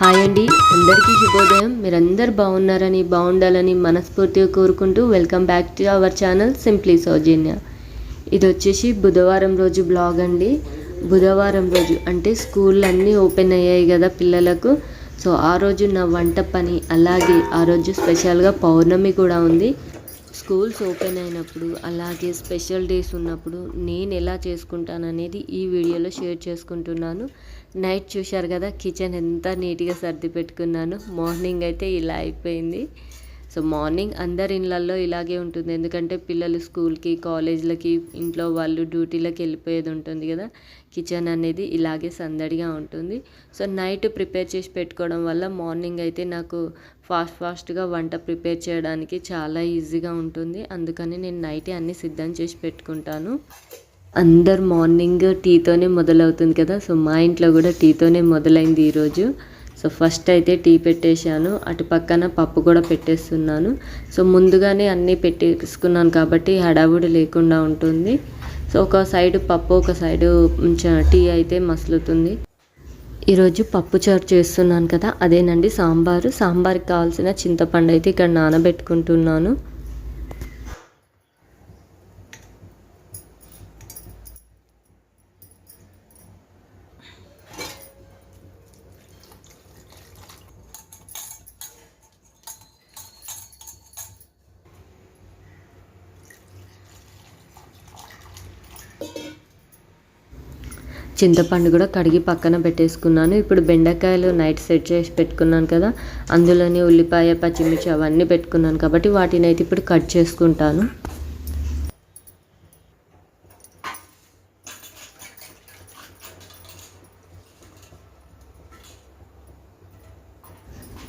Hi అండి. అందరికీ శుభోదయం. మీరందరు బాగున్నారని బాగుండాలని మనస్ఫూర్తిగా కోరుకుంటూ welcome back to our channel simply Soujanya. ఇది వచ్చేసి బుధవారం రోజు బ్లాగ్ అండి. బుధవారం రోజు అంటే స్కూల్ అన్నీ ఓపెన్ అయ్యాయి కదా పిల్లలకు. సో ఆ రోజు నా వంట పని అలాగే ఆ రోజు స్పెషల్గా పౌర్ణమి కూడా ఉంది. స్కూల్స్ ఓపెన్ అయినప్పుడు అలాగే స్పెషల్ డేస్ ఉన్నప్పుడు నేను ఎలా చేసుకుంటాననేది ఈ వీడియోలో షేర్ చేసుకుంటున్నాను. నైట్ చూశారు కదా కిచెన్ ఎంత నీట్గా సర్ది పెట్టుకున్నాను. మార్నింగ్ అయితే ఇలా అయిపోయింది. సో మార్నింగ్ అందరి ఇళ్ళల్లో ఇలాగే ఉంటుంది. ఎందుకంటే పిల్లలు స్కూల్కి కాలేజ్లకి ఇంట్లో వాళ్ళు డ్యూటీలకు వెళ్ళిపోయేది ఉంటుంది కదా. కిచెన్ అనేది ఇలాగే సందడిగా ఉంటుంది. సో నైట్ ప్రిపేర్ చేసి పెట్టుకోవడం వల్ల మార్నింగ్ అయితే నాకు ఫాస్ట్ ఫాస్ట్గా వంట ప్రిపేర్ చేయడానికి చాలా ఈజీగా ఉంటుంది. అందుకని నేను నైటే అన్నీ సిద్ధం చేసి పెట్టుకుంటాను. అందరు మార్నింగ్ టీతోనే మొదలవుతుంది కదా. సో మా ఇంట్లో కూడా టీతోనే మొదలైంది ఈరోజు. సో ఫస్ట్ అయితే టీ పెట్టేశాను. అటు పక్కన పప్పు కూడా పెట్టేస్తున్నాను. సో ముందుగానే అన్నీ పెట్టేసుకున్నాను కాబట్టి హడావుడి లేకుండా ఉంటుంది. సో ఒక సైడ్ పప్పు ఒక సైడు టీ అయితే మసులుతుంది. ఈరోజు పప్పు చారు చేస్తున్నాను కదా అదేనండి సాంబారు. సాంబార్కి కావాల్సిన చింతపండు అయితే ఇక్కడ నానబెట్టుకుంటున్నాను. చింతపండు కూడా కడిగి పక్కన పెట్టేసుకున్నాను. ఇప్పుడు బెండకాయలు నైట్ సెట్ చేసి పెట్టుకున్నాను కదా అందులోనే ఉల్లిపాయ పచ్చిమిర్చి అవన్నీ పెట్టుకున్నాను కాబట్టి వాటిని అయితే ఇప్పుడు కట్ చేసుకుంటాను.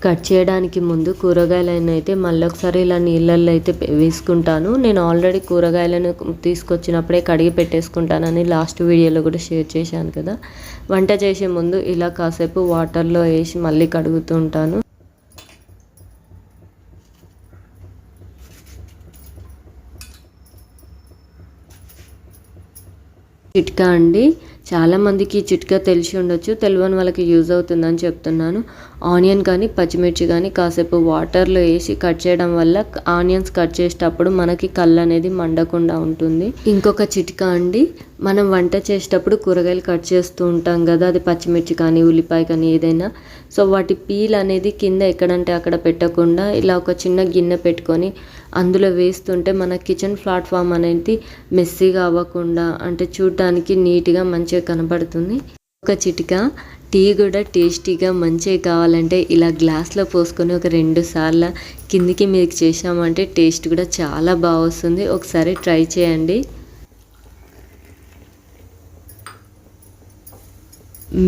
కట్ చేయడానికి ముందు కూరగాయలను అయితే మళ్ళీ ఒకసారి ఇలా నీళ్ళల్లో అయితే వేసుకుంటాను. నేను ఆల్రెడీ కూరగాయలను తీసుకొచ్చినప్పుడే కడిగి పెట్టేసుకుంటానని లాస్ట్ వీడియోలో కూడా షేర్ చేశాను కదా. వంట చేసే ముందు ఇలా కాసేపు వాటర్లో వేసి మళ్ళీ కడుగుతూ ఉంటాను. చిట్కా అండి. చాలామందికి చిట్కా తెలిసి ఉండొచ్చు. తెలియని వాళ్ళకి యూజ్ అవుతుందని చెప్తున్నాను. ఆనియన్ కానీ పచ్చిమిర్చి కానీ కాసేపు వాటర్లో వేసి కట్ చేయడం వల్ల ఆనియన్స్ కట్ చేసేటప్పుడు మనకి కళ్ళు అనేది మండకుండా ఉంటుంది. ఇంకొక చిట్కా అండి మనం వంట చేసేటప్పుడు కూరగాయలు కట్ చేస్తూ ఉంటాం కదా అది పచ్చిమిర్చి కానీ ఉల్లిపాయ కానీ ఏదైనా. సో వాటి పీల్ అనేది కింద ఎక్కడంటే అక్కడ పెట్టకుండా ఇలా ఒక చిన్న గిన్నె పెట్టుకొని అందులో వేస్తుంటే మన కిచెన్ ప్లాట్ఫామ్ అనేది మెస్సీగా అవ్వకుండా అంటే చూడటానికి నీట్గా మంచిగా కనబడుతుంది. ఒక చిటిక టీ కూడా టేస్టీగా మంచిగా కావాలంటే ఇలా గ్లాస్లో పోసుకొని ఒక రెండు సార్లు కిందికి మీకు చేసామంటే టేస్ట్ కూడా చాలా బాగా వస్తుంది. ఒకసారి ట్రై చేయండి.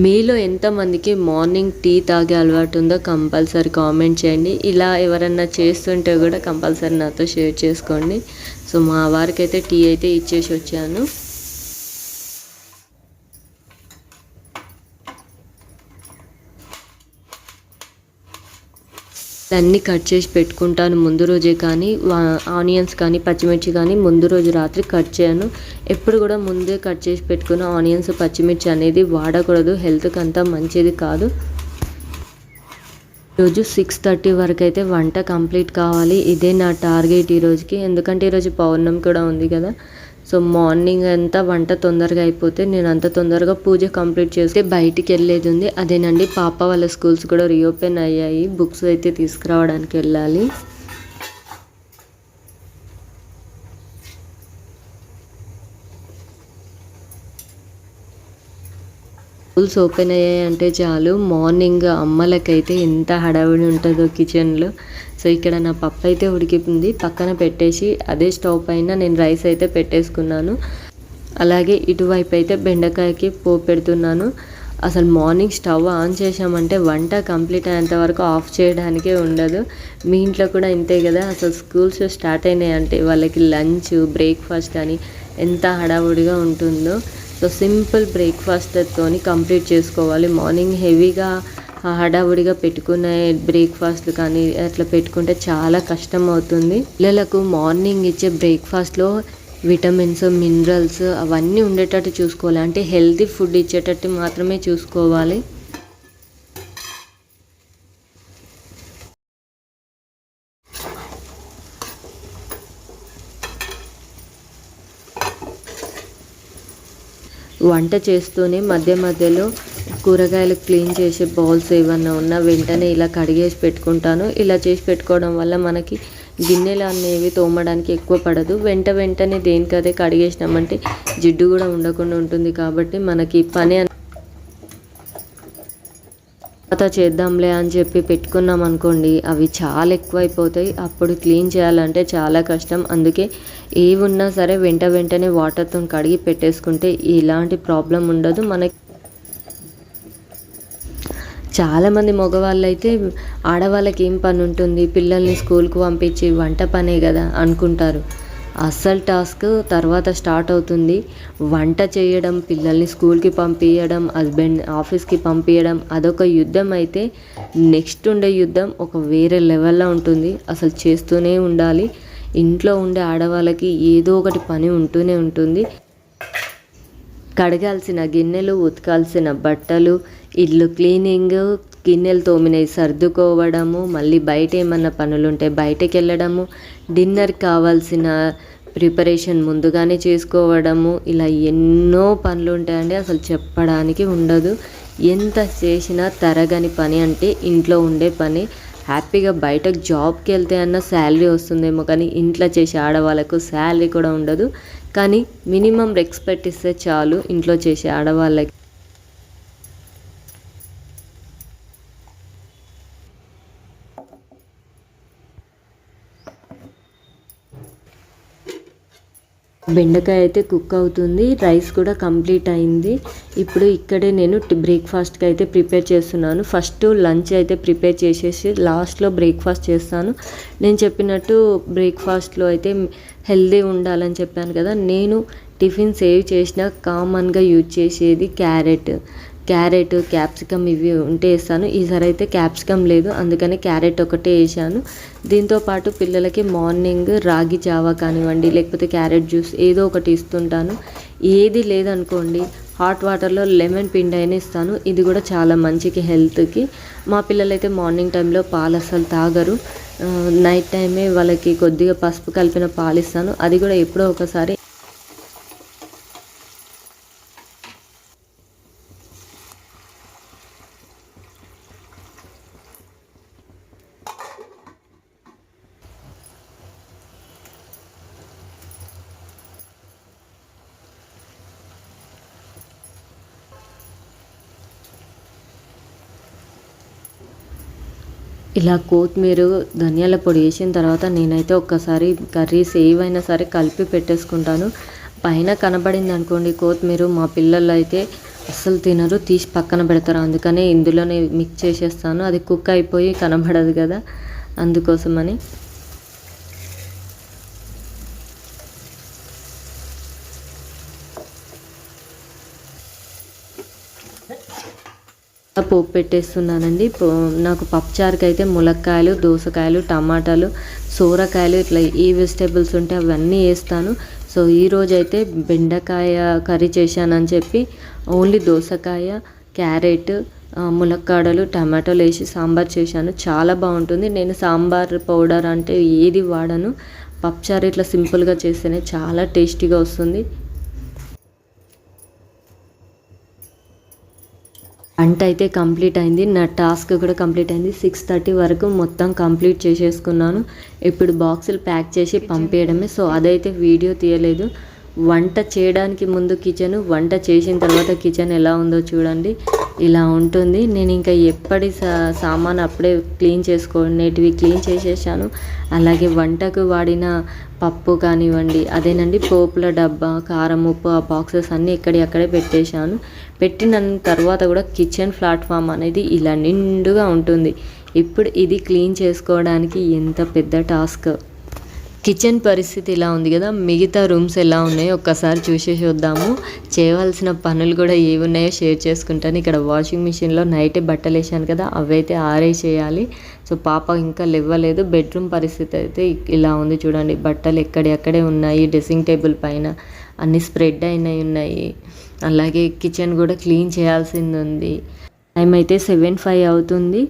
మీలో ఎంతమందికి మార్నింగ్ టీ తాగే అలవాటు ఉందో కంపల్సరీ కామెంట్ చేయండి. ఇలా ఎవరన్నా చేస్తుంటే కూడా కంపల్సరీ నాతో షేర్ చేసుకోండి. సో మా వారికి అయితే టీ అయితే ఇచ్చేసి వచ్చాను. అన్నీ కట్ చేసి పెట్టుకుంటాను ముందు రోజే కానీ ఆనియన్స్ కానీ పచ్చిమిర్చి కానీ ముందు రోజు రాత్రి కట్ చేయను. ఎప్పుడు కూడా ముందే కట్ చేసి పెట్టుకున్న ఆనియన్స్ పచ్చిమిర్చి అనేది వాడకూడదు. హెల్త్కి అంతా మంచిది కాదు. ఈరోజు సిక్స్ థర్టీ వరకు అయితే వంట కంప్లీట్ కావాలి. ఇదే నా టార్గెట్ ఈరోజుకి. ఎందుకంటే ఈరోజు పౌర్ణమి కూడా ఉంది కదా. సో మార్నింగ్ అంతా వంట తొందరగా అయిపోతే నేను అంత తొందరగా పూజ కంప్లీట్ చేస్తే బయటికి వెళ్ళేది ఉంది. అదేనండి పాప వాళ్ళ స్కూల్స్ కూడా రీఓపెన్ అయ్యాయి. బుక్స్ అయితే తీసుకురావడానికి వెళ్ళాలి. స్కూల్స్ ఓపెన్ అయ్యాయి అంటే చాలు. మార్నింగ్ అమ్మలకైతే ఎంత హడావిడి ఉంటుందో కిచెన్లో సో ఇక్కడ నా పప్పు అయితే ఉడికింది. పక్కన పెట్టేసి అదే స్టవ్ పైన నేను రైస్ అయితే పెట్టేసుకున్నాను. అలాగే ఇటువైపు అయితే బెండకాయకి పోపు పెడుతున్నాను. అసలు మార్నింగ్ స్టవ్ ఆన్ చేసామంటే వంట కంప్లీట్ అయ్యేంత వరకు ఆఫ్ చేయడానికే ఉండదు. మీ ఇంట్లో కూడా ఇంతే కదా? అసలు స్కూల్స్ స్టార్ట్ అయినాయి అంటే వాళ్ళకి లంచ్ బ్రేక్ఫాస్ట్ అని ఎంత హడావుడిగా ఉంటుందో. సో సింపుల్ బ్రేక్ఫాస్ట్తో కంప్లీట్ చేసుకోవాలి. మార్నింగ్ హెవీగా హడావుడిగా పెట్టుకునే బ్రేక్ఫాస్ట్ కానీ అట్లా పెట్టుకుంటే చాలా కష్టం అవుతుంది పిల్లలకు మార్నింగ్ ఇచ్చే బ్రేక్ఫాస్ట్లో విటమిన్స్ మినరల్స్ అవన్నీ ఉండేటట్టు చూసుకోవాలి. అంటే హెల్తీ ఫుడ్ ఇచ్చేటట్టు మాత్రమే చూసుకోవాలి. వంట చేస్తూనే మధ్య మధ్యలో కూరగాయలు క్లీన్ చేసే బౌల్స్ ఏమన్నా ఉన్నా వెంటనే ఇలా కడిగేసి పెట్టుకుంటాను. ఇలా చేసి పెట్టుకోవడం వల్ల మనకి గిన్నెలు అనేవి తోమడానికి ఎక్కువ పడదు. వెంట వెంటనే దేనికదే కడిగేసినామంటే జిడ్డు కూడా ఉండకుండా ఉంటుంది కాబట్టి మనకి పని తర్వాత చేద్దాంలే అని చెప్పి పెట్టుకున్నాం అనుకోండి అవి చాలా ఎక్కువైపోతాయి. అప్పుడు క్లీన్ చేయాలంటే చాలా కష్టం. అందుకే ఏవి ఉన్నా సరే వెంట వెంటనే వాటర్తో కడిగి పెట్టేసుకుంటే ఇలాంటి ప్రాబ్లం ఉండదు. మనకి చాలామంది మగవాళ్ళు అయితే ఆడవాళ్ళకి ఏం పని ఉంటుంది? పిల్లల్ని స్కూల్కి పంపించి వంట పనే కదా అనుకుంటారు. అస్సలు టాస్క్ తర్వాత స్టార్ట్ అవుతుంది. వంట చేయడం పిల్లల్ని స్కూల్కి పంపించడం హస్బెండ్ ఆఫీస్కి పంపించడం అదొక యుద్ధం అయితే నెక్స్ట్ ఉండే యుద్ధం ఒక వేరే లెవెల్లో ఉంటుంది. అసలు చేస్తూనే ఉండాలి. ఇంట్లో ఉండే ఆడవాళ్ళకి ఏదో ఒకటి పని ఉంటూనే ఉంటుంది. కడగాల్సిన గిన్నెలు ఉతకాల్సిన బట్టలు ఇల్లు క్లీనింగ్ గిన్నెలు తోమినవి సర్దుకోవడము మళ్ళీ బయట ఏమన్నా పనులుంటే బయటకు వెళ్ళడము డిన్నర్ కావాల్సిన ప్రిపరేషన్ ముందుగానే చేసుకోవడము ఇలా ఎన్నో పనులు ఉంటాయండి అసలు చెప్పడానికి ఉండదు. ఎంత చేసినా తరగని పని అంటే ఇంట్లో ఉండే పని. హ్యాపీగా బయటకు జాబ్కి వెళ్తే అన్న శాలరీ వస్తుందేమో కానీ ఇంట్లో చేసే ఆడవాళ్ళకు శాలరీ కూడా ఉండదు. కానీ మినిమం రెస్పెక్ట్ ఇస్తే చాలు ఇంట్లో చేసే ఆడవాళ్ళకి. బెండకాయ అయితే కుక్ అవుతుంది రైస్ కూడా కంప్లీట్ అయింది. ఇప్పుడు ఇక్కడే నేను బ్రేక్ఫాస్ట్కి అయితే ప్రిపేర్ చేస్తున్నాను. ఫస్ట్ లంచ్ అయితే ప్రిపేర్ చేసేసి లాస్ట్లో బ్రేక్ఫాస్ట్ చేస్తాను. నేను చెప్పినట్టు బ్రేక్ఫాస్ట్లో అయితే హెల్దీ ఉండాలని చెప్పాను కదా నేను టిఫిన్ సేవ్ చేసిన కామన్గా యూజ్ చేసేది క్యారెట్. క్యారెట్ క్యాప్సికమ్ ఇవి ఉంటే వేస్తాను. ఈసారి అయితే క్యాప్సికమ్ లేదు అందుకని క్యారెట్ ఒకటే వేసాను. దీంతోపాటు పిల్లలకి మార్నింగ్ రాగి జావా కానివ్వండి లేకపోతే క్యారెట్ జ్యూస్ ఏదో ఒకటి ఇస్తుంటాను. ఏది లేదనుకోండి హాట్ వాటర్లో లెమన్ పిండి అయినా ఇస్తాను. ఇది కూడా చాలా మంచికి హెల్త్కి. మా పిల్లలైతే మార్నింగ్ టైంలో పాలు అస్సలు తాగరు. నైట్ టైమే వాళ్ళకి కొద్దిగా పసుపు కలిపిన పాలు ఇస్తాను. అది కూడా ఎప్పుడో ఒకసారి ఇలా కొత్తిమీర ధనియాల పొడి వేసిన తర్వాత నేనైతే ఒక్కసారి కర్రీస్ ఏవైనా సరే కలిపి పెట్టేసుకుంటాను. పైన కనబడింది అనుకోండి కొత్తిమీర మా పిల్లలు అయితే అస్సలు తినరు తీసి పక్కన పెడతారు. అందుకనే ఇందులోనే మిక్స్ చేసేస్తాను. అది కుక్ అయిపోయి కనబడదు కదా అందుకోసమని. పోపు పెట్టేస్తున్నానండి. నాకు పప్పుచారుకి అయితే ములక్కాయలు దోసకాయలు టమాటాలు సోరకాయలు ఇట్లా ఏ వెజిటేబుల్స్ ఉంటే అవన్నీ వేస్తాను. సో ఈరోజు అయితే బెండకాయ కర్రీ చేశానని చెప్పి ఓన్లీ దోసకాయ క్యారెట్ ములక్కాడలు టమాటోలు వేసి సాంబార్ చేశాను. చాలా బాగుంటుంది. నేను సాంబార్ పౌడర్ అంటే ఏది వాడను. పప్పుచారు ఇట్లా సింపుల్గా చేస్తేనే చాలా టేస్టీగా వస్తుంది. వంట అయితే కంప్లీట్ అయింది. నా టాస్క్ కూడా కంప్లీట్ అయింది. సిక్స్ థర్టీ వరకు మొత్తం కంప్లీట్ చేసేసుకున్నాను. ఇప్పుడు బాక్సులు ప్యాక్ చేసి పంపేయడమే. సో అదైతే వీడియో తీయలేదు. వంట చేయడానికి ముందు కిచెన్ వంట చేసిన తర్వాత కిచెన్ ఎలా ఉందో చూడండి. ఇలా ఉంటుంది. నేను ఇంకా ఎప్పటి సా సామాన్ అప్పుడే క్లీన్ చేసుకునేటివి క్లీన్ చేసేసాను. అలాగే వంటకు వాడిన పప్పు కానివ్వండి అదేనండి పోపుల డబ్బా కారం ఉప్పు ఆ బాక్సెస్ అన్నీ ఇక్కడి అక్కడే పెట్టేశాను. పెట్టిన తర్వాత కూడా కిచెన్ ప్లాట్ఫామ్ అనేది ఇలా నిండుగా ఉంటుంది. ఇప్పుడు ఇది క్లీన్ చేసుకోవడానికి ఎంత పెద్ద టాస్క్. కిచెన్ పరిస్థితి ఇలా ఉంది కదా మిగతా రూమ్స్ ఎలా ఉన్నాయో ఒక్కసారి చూసేసి వద్దాము చేయవలసిన పనులు కూడా ఏవి ఉన్నాయో షేర్ చేసుకుంటాను. ఇక్కడ వాషింగ్ మిషన్లో నైటే బట్టలు వేసాను కదా అవైతే ఆరేసేయాలి. సో పాప ఇంకా లేవ్వలేదు బెడ్రూమ్ పరిస్థితి అయితే ఇలా ఉంది చూడండి. బట్టలు ఎక్కడెక్కడే ఉన్నాయి. డ్రెస్సింగ్ టేబుల్ పైన అన్ని స్ప్రెడ్ అయినవి ఉన్నాయి. అలాగే కిచెన్ కూడా క్లీన్ చేయాల్సింది ఉంది. టైం అయితే సెవెన్ ఫైవ్ అవుతుంది.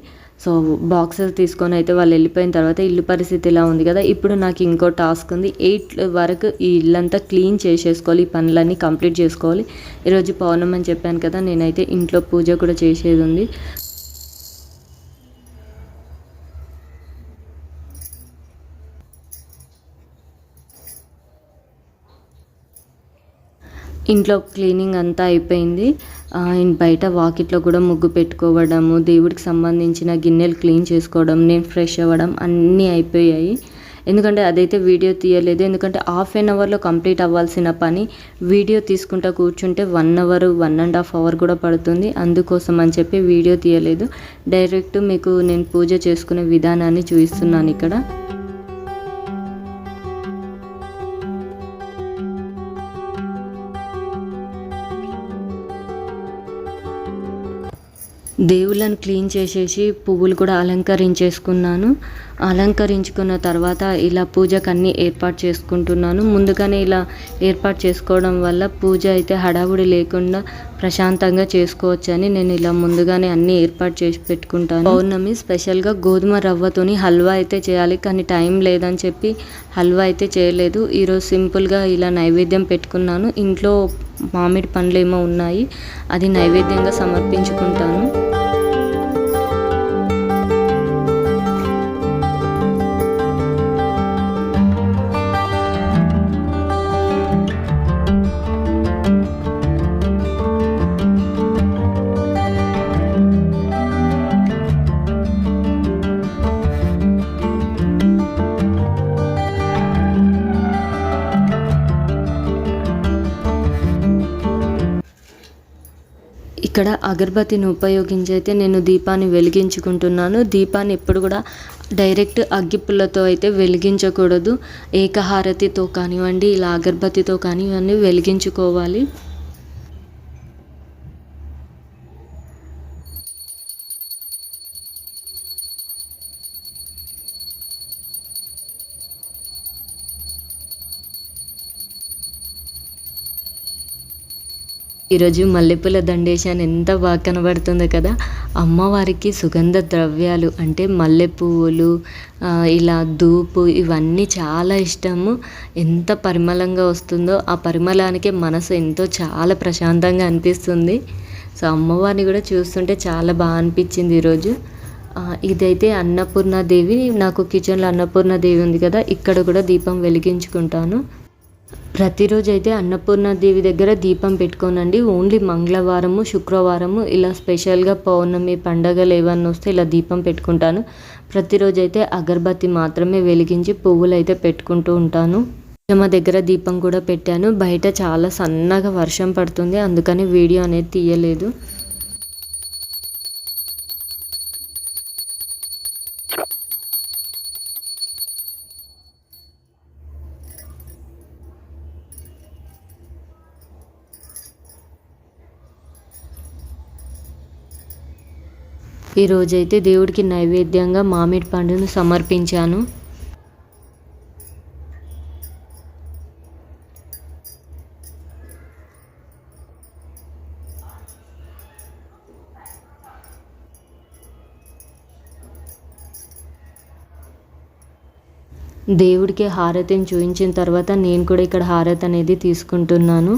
సో బాక్సెస్ తీసుకొని అయితే వాళ్ళు వెళ్ళిపోయిన తర్వాత ఇల్లు పరిస్థితి ఇలా ఉంది కదా ఇప్పుడు నాకు ఇంకో టాస్క్ ఉంది. ఎయిట్ వరకు ఈ ఇల్లంతా క్లీన్ చేసేసుకోవాలి ఈ పనులన్నీ కంప్లీట్ చేసుకోవాలి. ఈరోజు పౌర్ణమి అని చెప్పాను కదా నేనైతే ఇంట్లో పూజ కూడా చేసేది ఉంది. ఇంట్లో క్లీనింగ్ అంతా అయిపోయింది. బయట వాకిట్లో కూడా ముగ్గు పెట్టుకోవడము దేవుడికి సంబంధించిన గిన్నెలు క్లీన్ చేసుకోవడం నేను ఫ్రెష్ అవ్వడం అన్నీ అయిపోయాయి. ఎందుకంటే అదైతే వీడియో తీయలేదు. ఎందుకంటే హాఫ్ అన్ అవర్లో కంప్లీట్ అవ్వాల్సిన పని. వీడియో తీసుకుంటా కూర్చుంటే one hour one and half hour కూడా పడుతుంది. అందుకోసం అని చెప్పి వీడియో తీయలేదు. డైరెక్ట్ మీకు నేను పూజ చేసుకునే విధానాన్ని చూపిస్తున్నాను ఇక్కడ. దేవుళ్ళని క్లీన్ చేసేసి పువ్వులు కూడా అలంకరించేసుకున్నాను. అలంకరించుకున్న తర్వాత ఇలా పూజకు అన్నీ ఏర్పాటు చేసుకుంటున్నాను. ముందుగానే ఇలా ఏర్పాటు చేసుకోవడం వల్ల పూజ అయితే హడావుడి లేకుండా ప్రశాంతంగా చేసుకోవచ్చని నేను ఇలా ముందుగానే అన్నీ ఏర్పాటు చేసి పెట్టుకుంటాను. పౌర్ణమి స్పెషల్గా గోధుమ రవ్వతోని హల్వా అయితే చేయాలి కానీ టైం లేదని చెప్పి హల్వా అయితే చేయలేదు. ఈరోజు సింపుల్గా ఇలా నైవేద్యం పెట్టుకున్నాను. ఇంట్లో మామిడి పండ్లు ఏమో ఉన్నాయి అది నైవేద్యంగా సమర్పించుకుంటాను. ఇక్కడ అగరబత్తిని ఉపయోగించి అయితే నేను దీపాన్ని వెలిగించుకుంటున్నాను. దీపాన్ని ఎప్పుడు కూడా డైరెక్ట్ అగ్గిపుల్లతో అయితే వెలిగించకూడదు. ఏకహారతితో కానివ్వండి ఇలా అగరబత్తితో కానివ్వండి వెలిగించుకోవాలి. ఈరోజు మల్లెపూల దండేశాన్ని ఎంత బాగా కనబడుతుందో కదా. అమ్మవారికి సుగంధ ద్రవ్యాలు అంటే మల్లెపువ్వులు ఇలా ధూపు ఇవన్నీ చాలా ఇష్టము. ఎంత పరిమళంగా వస్తుందో ఆ పరిమళానికి మనసు ఎంతో చాలా ప్రశాంతంగా అనిపిస్తుంది. సో అమ్మవారిని కూడా చూస్తుంటే చాలా బాగా అనిపించింది ఈరోజు. ఇదైతే అన్నపూర్ణాదేవి నాకు కిచెన్లో అన్నపూర్ణాదేవి ఉంది కదా ఇక్కడ కూడా దీపం వెలిగించుకుంటాను. ప్రతిరోజు అయితే అన్నపూర్ణాదేవి దగ్గర దీపం పెట్టుకోనండి. ఓన్లీ మంగళవారము శుక్రవారము ఇలా స్పెషల్గా పౌర్ణమి పండగలు ఏమన్నా వస్తే ఇలా దీపం పెట్టుకుంటాను. ప్రతిరోజు అయితే అగరబత్తి మాత్రమే వెలిగించి పువ్వులు అయితే పెట్టుకుంటూ ఉంటాను. మా దగ్గర దీపం కూడా పెట్టాను. బయట చాలా సన్నగా వర్షం పడుతుంది. అందుకని వీడియో అనేది తీయలేదు. ఈరోజైతే దేవుడికి నైవేద్యంగా మామిడి పండును సమర్పించాను. దేవుడికి హారతిని చూపించిన తర్వాత నేను కూడా ఇక్కడ హారతి అనేది తీసుకుంటున్నాను.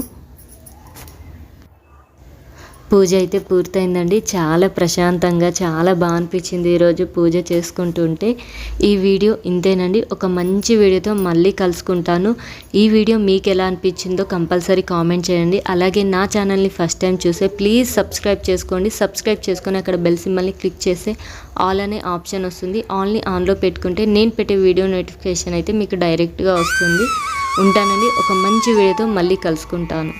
పూజ అయితే పూర్తయిందండి. చాలా ప్రశాంతంగా చాలా బాగా అనిపించింది ఈరోజు పూజ చేసుకుంటుంటే. ఈ వీడియో ఇంతేనండి. ఒక మంచి వీడియోతో మళ్ళీ కలుసుకుంటాను. ఈ వీడియో మీకు ఎలా అనిపించిందో కంపల్సరీ కామెంట్ చేయండి. అలాగే నా ఛానల్ని ఫస్ట్ టైం చూసే ప్లీజ్ సబ్స్క్రైబ్ చేసుకోండి. సబ్స్క్రైబ్ చేసుకొని అక్కడ బెల్ సింబల్ని క్లిక్ చేస్తే ఆల్ అనే ఆప్షన్ వస్తుంది. ఆల్ని ఆన్లో పెట్టుకుంటే నేను పెట్టే వీడియో నోటిఫికేషన్ అయితే మీకు డైరెక్ట్గా వస్తుంది. ఉంటానండి. ఒక మంచి వీడియోతో మళ్ళీ కలుసుకుంటాను.